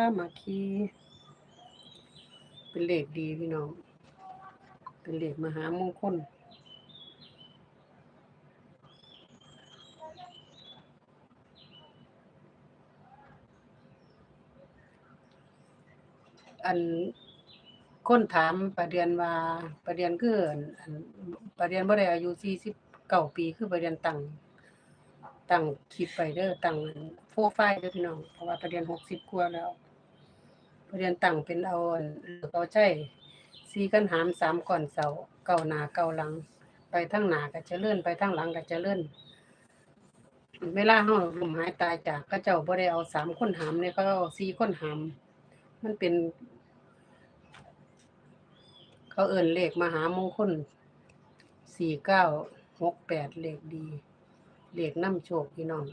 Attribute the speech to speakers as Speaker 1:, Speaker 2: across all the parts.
Speaker 1: ามาคีเป็นเลขดีพี่น้อง เป็นเลขมหามงคลอันคนถามประเด็นว่าประเด็นคืออันประเด็นบ่ได้อายุ49ปีคือประเด็นตั้ง ตั้งคลิปไปเด้อตั้งโปรไฟล์เด้อพี่น้องเพราะว่าประเด็น60กว่าแล้ว ประเด็นตั้งเป็นเอาอันเอาใจสีกันหามสามก่อนเสาเก้าหนาเก้าหลัง ไปทางหนาก็เจริญไปทางหลังก็เจริญเวลาเฮาลมหายตายจากก็เจ้าบ่ได้เอาสามคนหามเนี่ยเขาเอาสี่คนหามมันเป็น เขาเอิ่นเลขมหามงคลสี่เก้าหกแปดเลขดี เหลขน้ำโชคพี่น้อง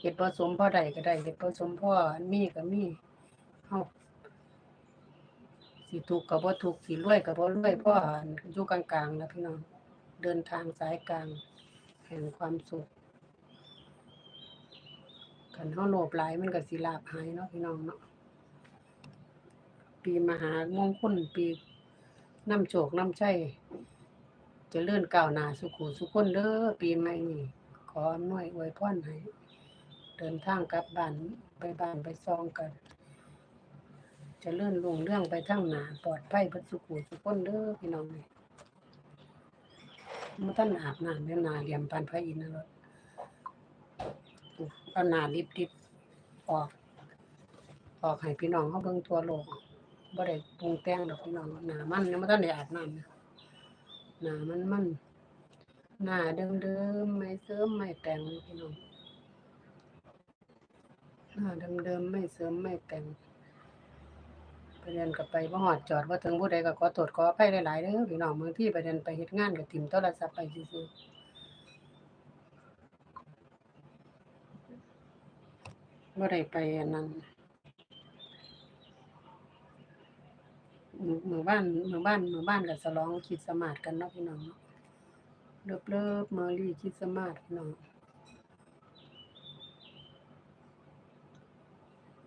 Speaker 1: เห็ดผสมพ่อใดก็ได้เห็ดผสมพ่อมีก็มีเฮาสิถูกกับบ่ถูกสิรวยกับบ่รวยพ่ออยู่กลางๆนะพี่น้องเดินทางสายกลาง แห่งความสุขคันเฮาโลภหลายมันก็สิลาภหายเนาะพี่น้องเนาะปีมหามงคลปีน้ำโชคน้ำชัยเจะเลื่อนก้าวหน้าสุขุสุขคนเด้อปีใหม่นี้ข ออำนวยอวยพรให้เดินทางกลับบ้านไปบ้านไปซองกันจะเลื่อนลงเรื่องไปทางหนาปลอดภัยพิ่นสุขุสุขคนเด้อพี่น้องเมื่อท่านอาบน้ำเดี๋ยวหนาเหลี่ยมปานพระอินทร์นะรถเอาหน้าลิบๆออก ออกให้พี่น้องเขาเบิ่งทั่วโลกบ่ได้ปรุงแต่งดอกพี่น้องหน้ามันยังบ่ทันได้อาบน้ำนะหน้ามันมัน หน้าเดิมๆไม่เสริมไม่แต่งพี่น้องหน้าเดิมๆไม่เสริมไม่แต่งไปเรียนกับไปบ่ฮอดจอดบ่ถึงผู้ใดก็ขอโทษขออภัยหลายๆเด้อพี่น้องบางทีไปเรียนไปเฮ็ดงานก็ถิ่มโทรศัพท์ไปซื่อๆบ่ได้ไปอันนั้นหมู่บ้านหมู่บ้านหมู่บ้านก็ฉลองคริดสต์มาสกันเนาะพี่น้องเนาะ เลิฟเลิฟเมอรี่คิดสมาสพี่น้อง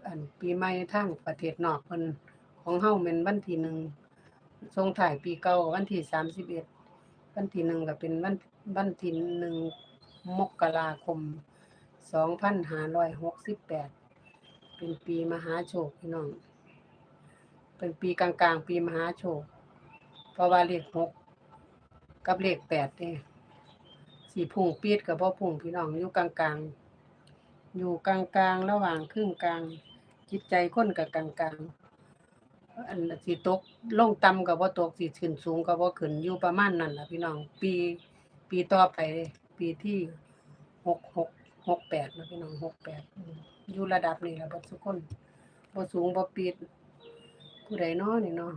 Speaker 1: อันปีใหม่ทางประเทศนอกเพิ่นของเฮาแม่นวันที่หนึ่งส่งท้ายปีเก่าวันที่สามสิบเอ็ดวันที่หนึ่งก็เป็นวันวันที่หนึ่งมกราคมสองพันห้าร้อยหกสิบแปดเป็นปีมหาโชคพี่น้อง เป็นปีกลางๆ ปีมหาโชคเพราะว่าเลขหก กับเลขแปดเนี่ยสีพุ่งปีดกับพ่อพุ่งพี่น้องอยู่กลางๆอยู่กลางๆระหว่างครึ่งกลางจิตใจค้นกับกลางๆอันสีตกลงต่ำกับว่าตกสีขึ้นสูงกับว่าขึ้นอยู่ประมาณนั้นแหละพี่น้อง ปี ปีต่อไป ปีที่หกหกหกแปดนะพี่น้องหกแปดอยู่ระดับนี้แหละบัดทุกคนบ่สูงบ่ปีดผู้ใดนาะนี่เนาะ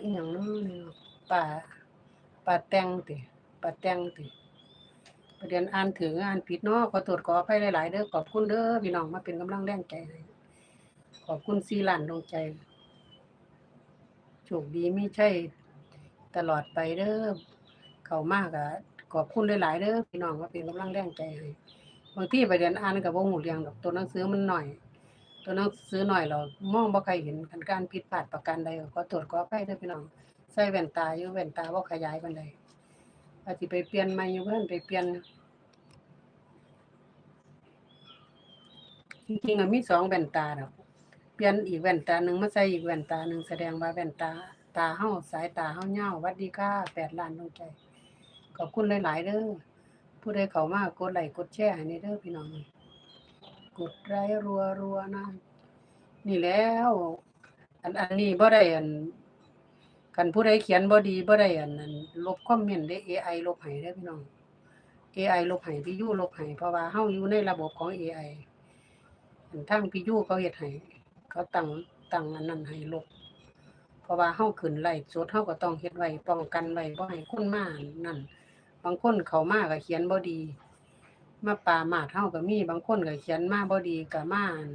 Speaker 1: อีหยังเนาะนี่เนาะ ป่าป่าแตงติป่าแตงติประเด็นอ่านถึงอ่านผิดเนาะขอโทษขออภัยหลายๆเด้อขอบคุณเด้อพี่น้องมาเป็นกำลังแรงใจให้ขอบคุณซีหล้านดวงใจโชคดีไมีชัยตลอดไปเด้อเขามากอะขอบคุณหลายๆเด้อพี่น้องมาเป็นกำลังแรงใจให้บางที่ประเด็นอ่านก็บ่ฮู้เรื่องดอกตัวหนังสือมันหน้อย ตัวหนังสือหน่อยเรามองบ่ค่อยเห็นการผิดพลาดประการใดขอตรวจขออภัยเด้อพี่น้อง ส่แว่นตาอยู่แว่นตาบ่ขยายปานใดว่าสิไปเปลี่ยนใหม่อยู่เพิ่นไปเปลี่ยนจริงๆอะมีสองแว่นตาดอกเปลี่ยนอีกแว่นตาหนึ่งมาใส่อีกแว่นตาหนึ่งแสดงว่าแว่นตา ตาเฮาสายตาเฮาเหี่ยววัดดีค่ะ8ล้านดวงใจขอบคุณหลายๆเด้อผู้ใดเขามากกดไลค์กดแชร์ให้นี่เด้อพี่น้องกดไลค์รัวๆนะนี่แล้ว อันอันนี้บ่ได้อัน คันผู้ใดเขียนบ่ดีบ่ได้อันนั้นลบคอมเมนต์ได้ AI ลบให้เด้พี่น้อง AI ลบให้พี่ยูลบให้เพราะว่าเฮาอยู่ในระบบของ AI อันทางพี่ยูเขาเฮ็ดให้เขาตั้งตั้งอันนั้นให้ลบ เพราะว่าเฮาขึ้นไลฟ์สดเฮาก็ต้องเฮ็ดไว้ป้องกันไว้บ่ให้คนมานั่นบางคนเขามาก็เขียนบ่ดี มาปรามาทเฮาก็มีบางคนก็เขียนมาบ่ดีก็มาน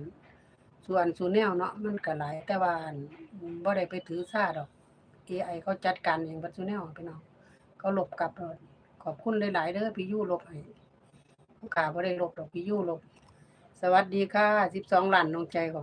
Speaker 1: ส่วนสูแนวเนาะมันก็หลายแต่ว่าบ่ได้ไปถือสาดอก AI เขาจัดการเองบัดซุแนวพี่น้องเขาลบกลับโลดขอบคุณหลายๆเด้อพี่ยูลบให้ผู้ขาบ่ได้ลบดอกพี่ยูลบ สวัสดีค่ะสิบสองหล้านดวงใจของ